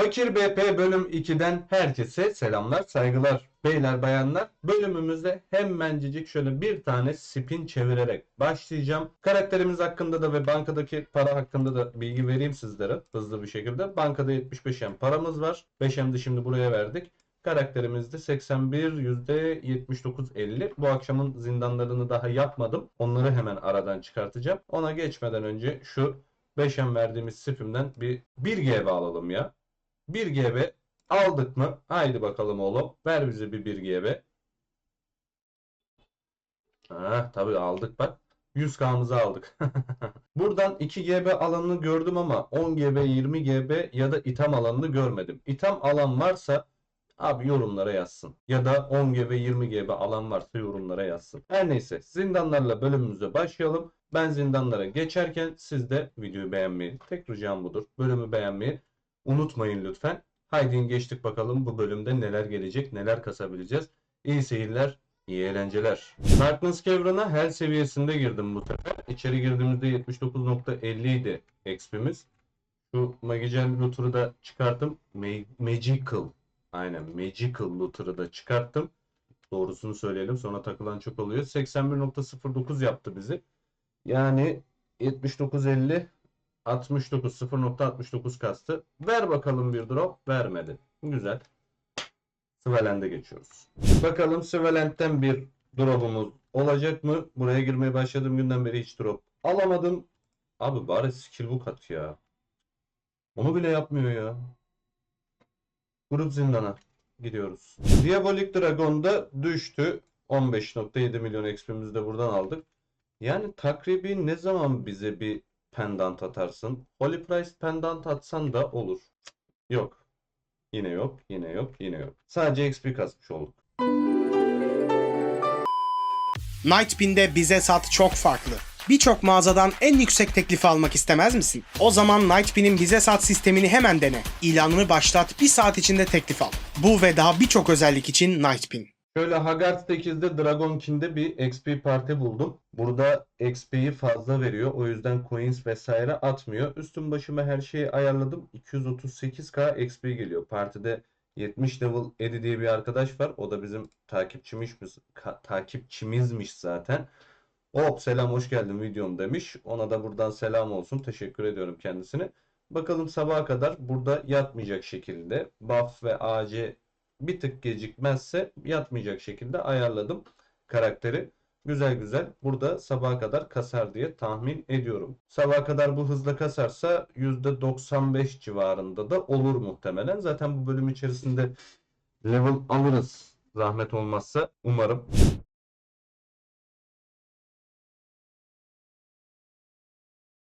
Fakir BP bölüm 2'den herkese selamlar, saygılar. Beyler, bayanlar, bölümümüzde hemencik şöyle bir tane spin çevirerek başlayacağım. Karakterimiz hakkında da ve bankadaki para hakkında da bilgi vereyim sizlere hızlı bir şekilde. Bankada 75 M paramız var. 5 M de şimdi buraya verdik. Karakterimizde 81 %79 50. Bu akşamın zindanlarını daha yapmadım. Onları hemen aradan çıkartacağım. Ona geçmeden önce şu 5M verdiğimiz sipimden bir 1 GB alalım ya. 1 GB aldık mı? Haydi bakalım oğlum. Ver bize bir 1 GB. Ha, tabii aldık bak. 100K'mızı aldık. Buradan 2 GB alanını gördüm ama 10 GB, 20 GB ya da itham alanını görmedim. İtham alan varsa abi yorumlara yazsın. Ya da 10 GB, 20 GB alan varsa yorumlara yazsın. Her neyse zindanlarla bölümümüze başlayalım. Ben zindanlara geçerken siz de videoyu beğenmeyi, tek ricam budur. Bölümü beğenmeyi unutmayın lütfen. Haydi geçtik bakalım bu bölümde neler gelecek, neler kasabileceğiz. İyi seyirler, iyi eğlenceler. Darkness Caver'ına her seviyesinde girdim bu sefer. İçeri girdiğimizde 79.50 idi XP'miz. Şu Magical Looter'ı da çıkarttım. Ma- Magical. Aynen Magical Looter'ı da çıkarttım. Doğrusunu söyleyelim sonra takılan çok oluyor. 81.09 yaptı bizi. Yani 79.50 69 0.69 kastı. Ver bakalım bir drop. Vermedi. Güzel. Svelend'e geçiyoruz. Bakalım Svelend'den bir drop'umuz olacak mı? Buraya girmeye başladığım günden beri hiç drop alamadım. Abi bari skill book at ya. Onu bile yapmıyor ya. Grup zindana gidiyoruz. Diabolik Dragon'da düştü. 15.7 milyon XP'mizi de buradan aldık. Yani takribi ne zaman bize bir pendant atarsın? Holy Price pendant atsan da olur. Yok. Yine yok, yine yok, yine yok. Sadece XP kasmış olduk. Nightbin'de bize sat çok farklı. Birçok mağazadan en yüksek teklifi almak istemez misin? O zaman Nightbin'in bize sat sistemini hemen dene. İlanını başlat, bir saat içinde teklif al. Bu ve daha birçok özellik için Nightbin. Şöyle Haggard 8'de Dragon King'de bir XP parti buldum. Burada XP'yi fazla veriyor. O yüzden coins vesaire atmıyor. Üstüm başıma her şeyi ayarladım. 238k XP geliyor. Partide 70 level Eddie diye bir arkadaş var. O da bizim takipçimizmiş, takipçimizmiş zaten. Hop selam hoş geldin videom demiş. Ona da buradan selam olsun. Teşekkür ediyorum kendisine. Bakalım sabaha kadar burada yatmayacak şekilde buff ve AC bir tık gecikmezse yatmayacak şekilde ayarladım karakteri. Güzel güzel burada sabaha kadar kasar diye tahmin ediyorum. Sabaha kadar bu hızla kasarsa %95 civarında da olur muhtemelen. Zaten bu bölüm içerisinde level alırız zahmet olmazsa umarım.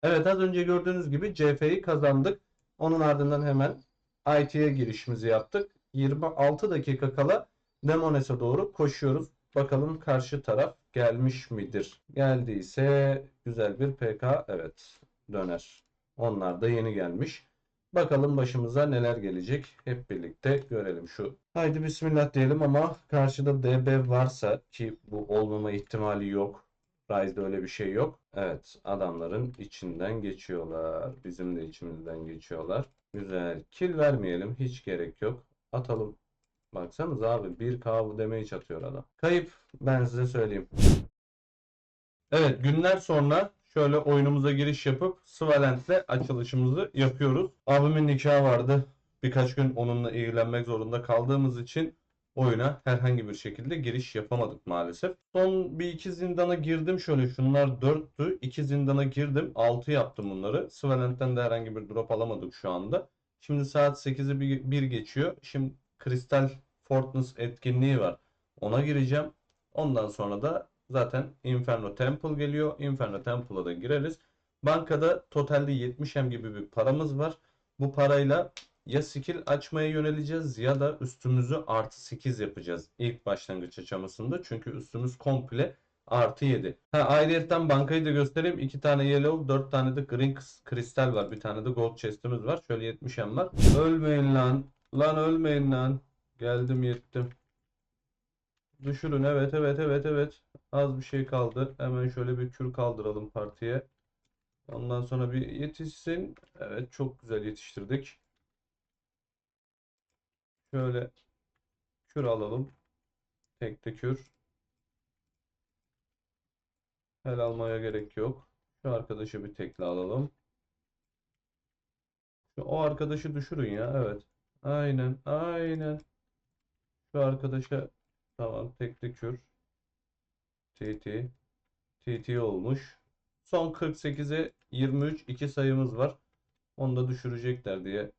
Evet az önce gördüğünüz gibi CF'yi kazandık. Onun ardından hemen IT'ye girişimizi yaptık. 26 dakika kala Demones'e doğru koşuyoruz. Bakalım karşı taraf gelmiş midir? Geldiyse güzel bir PK evet döner. Onlar da yeni gelmiş. Bakalım başımıza neler gelecek. Hep birlikte görelim şu. Haydi bismillah diyelim ama karşıda DB varsa ki bu olmama ihtimali yok. Rise'de öyle bir şey yok. Evet adamların içinden geçiyorlar. Bizim de içimizden geçiyorlar. Güzel. Kill vermeyelim. Hiç gerek yok. Atalım. Baksanız abi bir kahve damage atıyor adam. Kayıp ben size söyleyeyim. Evet günler sonra şöyle oyunumuza giriş yapıp Svalent'le açılışımızı yapıyoruz. Abimin nikahı vardı. Birkaç gün onunla ilgilenmek zorunda kaldığımız için oyuna herhangi bir şekilde giriş yapamadık maalesef. Son bir iki zindana girdim şöyle şunlar 4'tü. 2 zindana girdim 6 yaptım bunları. Svalent'ten de herhangi bir drop alamadık şu anda. Şimdi saat 8'i bir, geçiyor. Şimdi Crystal Fortress etkinliği var. Ona gireceğim. Ondan sonra da zaten Inferno Temple geliyor. Inferno Temple'a da gireriz. Bankada totalde 70M gibi bir paramız var. Bu parayla ya skill açmaya yöneleceğiz ya da üstümüzü artı 8 yapacağız ilk başlangıç aşamasında. Çünkü üstümüz komple artı 7. Ha, ayrıyetten bankayı da göstereyim. 2 tane yellow, 4 tane de green kristal var. Bir tane de gold chest'imiz var. Şöyle 70 em var. Ölmeyin lan. Lan ölmeyin lan. Geldim yettim. Düşürün. Evet evet evet evet. Az bir şey kaldı. Hemen şöyle bir kür kaldıralım partiye. Ondan sonra bir yetişsin. Evet çok güzel yetiştirdik. Şöyle kür alalım. Tekli kür. Hel almaya gerek yok. Şu arkadaşı bir tekli alalım. Şu, o arkadaşı düşürün ya. Evet. Aynen. Aynen. Şu arkadaşa tamam tekli kür. TT. TT olmuş. Son 48'e 23 iki sayımız var. Onu da düşürecekler diye.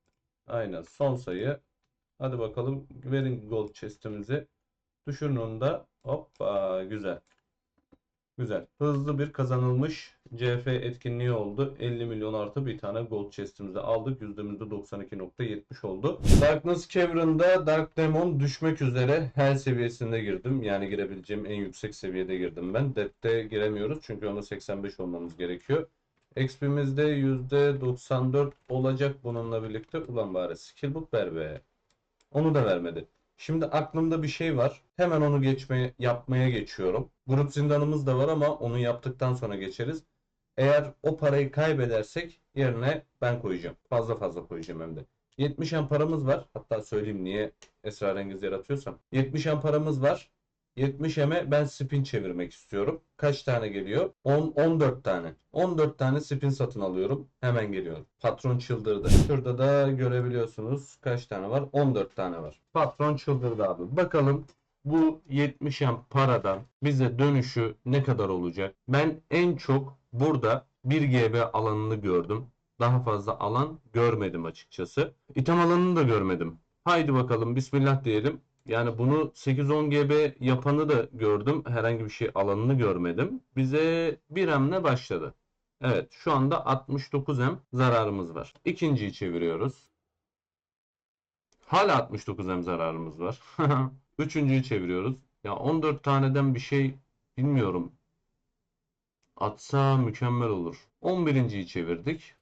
Aynen son sayı. Hadi bakalım verin gold chest'imizi. Düşürün onu da. Hoppa güzel. Güzel. Hızlı bir kazanılmış CF etkinliği oldu. 50 milyon artı bir tane gold chest'imizi aldık. Yüzdemizde 92.70 oldu. Darkness Caver'ında Dark Demon düşmek üzere her seviyesinde girdim. Yani girebileceğim en yüksek seviyede girdim ben. Death'te giremiyoruz çünkü onda 85 olmamız gerekiyor. XP'mizde %94 olacak bununla birlikte. Ulan bari skillbook ver be. Onu da vermedi. Şimdi aklımda bir şey var. Hemen onu geçmeye, yapmaya geçiyorum. Grup zindanımız da var ama onu yaptıktan sonra geçeriz. Eğer o parayı kaybedersek yerine ben koyacağım. Fazla fazla koyacağım hem de. 70 en paramız var. Hatta söyleyeyim niye esrarengiz yaratıyorsam. 70 en paramız var. 70 eme ben spin çevirmek istiyorum. Kaç tane geliyor? 10 14 tane. 14 tane spin satın alıyorum. Hemen geliyor. Patron çıldırdı. Şurada da görebiliyorsunuz kaç tane var? 14 tane var. Patron çıldırdı abi. Bakalım bu 70 em paradan bize dönüşü ne kadar olacak? Ben en çok burada 1 GB alanını gördüm. Daha fazla alan görmedim açıkçası. İtham alanını da görmedim. Haydi bakalım bismillah diyelim. Yani bunu 8-10 GB yapanı da gördüm. Herhangi bir şey alanını görmedim. Bize 1 emle başladı. Evet şu anda 69 em zararımız var. İkinciyi çeviriyoruz. Hala 69 em zararımız var. Üçüncüyü çeviriyoruz. Ya 14 taneden bir şey bilmiyorum. Atsa mükemmel olur. 11.yi çevirdik.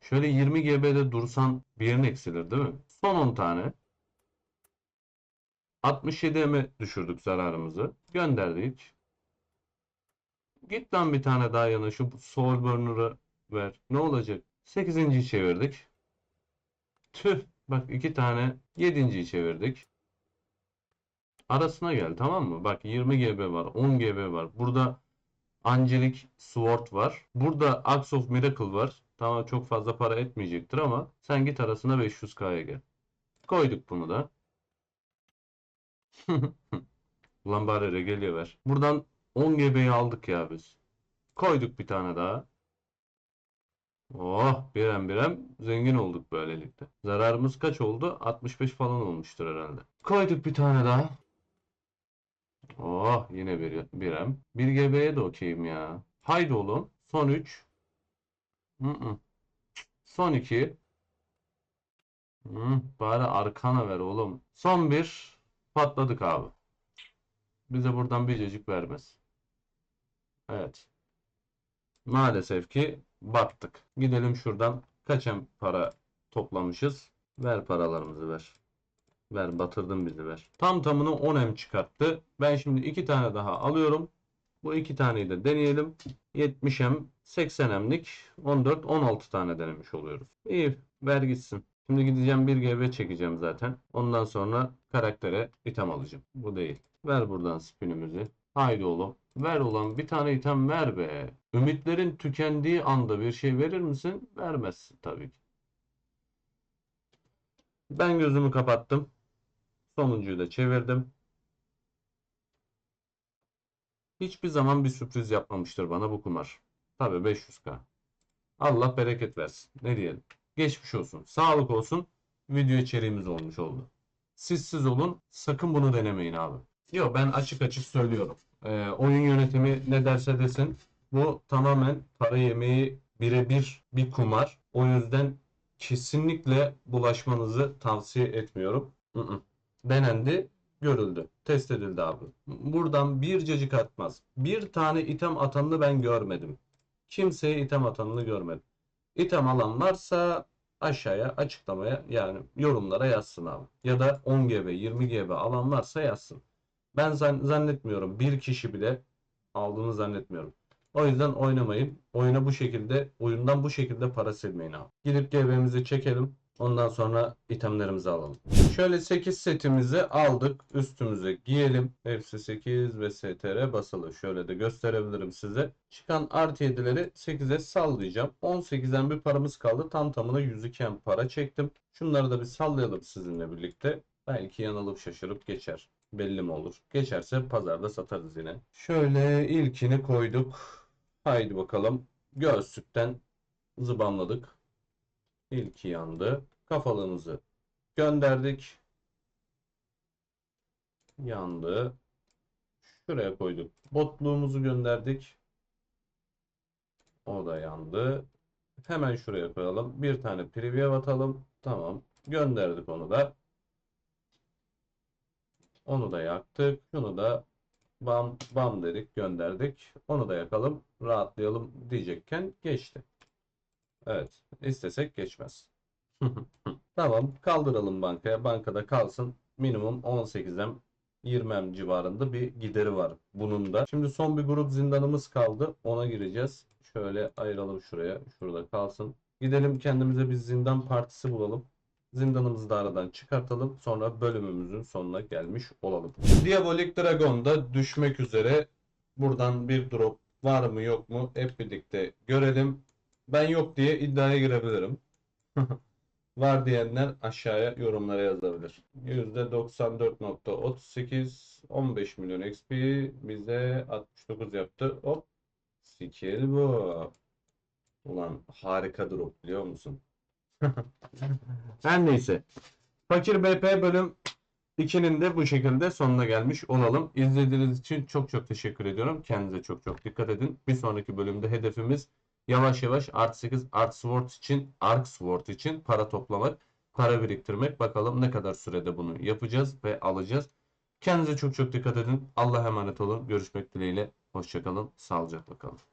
Şöyle 20 GB'de dursan bir yerin eksilir değil mi? Son 10 tane. 67'ye düşürdük zararımızı. Gönderdik. Git lan bir tane daha yana şu Soul Burner'ı ver. Ne olacak? 8.yi çevirdik. Tüh. Bak iki tane 7.yi çevirdik. Arasına gel tamam mı? Bak 20 GB var, 10 GB var. Burada Angelic Sword var. Burada Axe of Miracle var. Tamam çok fazla para etmeyecektir ama sen git arasına 500K'ya gel. Koyduk bunu da. Ulan bari regeliye ver. Buradan 10 GB'yi aldık ya biz. Koyduk bir tane daha. Oh birem birem zengin olduk böylelikle. Zararımız kaç oldu? 65 falan olmuştur herhalde. Koyduk bir tane daha. Oh yine bir birem. 1 GB'ye de okeyim ya. Haydi oğlum. Son 3. Son 2. Bari arkana ver oğlum. Son 1. Patladık abi. Bize buradan bir cacık vermez. Evet. Maalesef ki battık. Gidelim şuradan kaç em para toplamışız. Ver paralarımızı ver. Ver batırdın bizi ver. Tam tamını 10 em çıkarttı. Ben şimdi iki tane daha alıyorum. Bu iki taneyi de deneyelim. 70 em 80 emlik 14 16 tane denemiş oluyoruz. İyi ver gitsin. Şimdi gideceğim 1 GB çekeceğim zaten. Ondan sonra karaktere item alacağım. Bu değil. Ver buradan spinimizi. Haydi oğlum. Ver ulan bir tane item ver be. Ümitlerin tükendiği anda bir şey verir misin? Vermezsin tabii ki. Ben gözümü kapattım. Sonuncuyu da çevirdim. Hiçbir zaman bir sürpriz yapmamıştır bana bu kumar. Tabii 500k. Allah bereket versin. Ne diyelim. Geçmiş olsun. Sağlık olsun. Video içeriğimiz olmuş oldu. Sizsiz olun. Sakın bunu denemeyin abi. Yok ben açık açık söylüyorum. Ee, oyun yönetimi ne derse desin. Bu tamamen para yemeği birebir bir kumar. O yüzden kesinlikle bulaşmanızı tavsiye etmiyorum. Hı-hı. Denendi, görüldü. Test edildi abi. Buradan bir cacık atmaz. Bir tane item atanını ben görmedim. Kimseye item atanını görmedim. İtem alan varsa aşağıya açıklamaya yani yorumlara yazsın abi. Ya da 10 GB, 20 GB alan varsa yazsın. Ben zan- zannetmiyorum. Bir kişi bile aldığını zannetmiyorum. O yüzden oynamayın. Oyuna bu şekilde, oyundan bu şekilde para silmeyin abi. Gidip GB'mizi çekelim. Ondan sonra itemlerimizi alalım. Şöyle 8 setimizi aldık. Üstümüze giyelim. Hepsi 8 ve STR basılı. Şöyle de gösterebilirim size. Çıkan artı 7'leri 8'e sallayacağım. 18'den bir paramız kaldı. Tam tamına 102 para çektim. Şunları da bir sallayalım sizinle birlikte. Belki yanılıp şaşırıp geçer. Belli mi olur? Geçerse pazarda satarız yine. Şöyle ilkini koyduk. Haydi bakalım. Göğüslükten zıbamladık. İlki yandı. Kafalığımızı gönderdik. Yandı. Şuraya koyduk. Botluğumuzu gönderdik. O da yandı. Hemen şuraya koyalım. Bir tane preview atalım. Tamam. Gönderdik onu da. Onu da yaktık. Şunu da bam bam dedik gönderdik. Onu da yakalım. Rahatlayalım diyecekken geçti. Evet. istesek geçmez. Tamam. Kaldıralım bankaya. Bankada kalsın. Minimum 18'em 20'em civarında bir gideri var bunun da. Şimdi son bir grup zindanımız kaldı. Ona gireceğiz. Şöyle ayıralım şuraya. Şurada kalsın. Gidelim kendimize bir zindan partisi bulalım. Zindanımızı da aradan çıkartalım. Sonra bölümümüzün sonuna gelmiş olalım. Diabolik Dragon'da düşmek üzere. Buradan bir drop var mı yok mu hep birlikte görelim. Ben yok diye iddiaya girebilirim. Var diyenler aşağıya yorumlara yazabilir. %94.38 15 milyon XP bize 69 yaptı. Hop. Skill bu. Ulan harika drop biliyor musun? Her neyse. Fakir BP bölüm 2'nin de bu şekilde sonuna gelmiş olalım. İzlediğiniz için çok çok teşekkür ediyorum. Kendinize çok çok dikkat edin. Bir sonraki bölümde hedefimiz yavaş yavaş Art 8 Art Sword için Arc Sword için para toplamak, para biriktirmek. Bakalım ne kadar sürede bunu yapacağız ve alacağız. Kendinize çok çok dikkat edin. Allah'a emanet olun. Görüşmek dileğiyle. Hoşçakalın. Sağlıcakla kalın.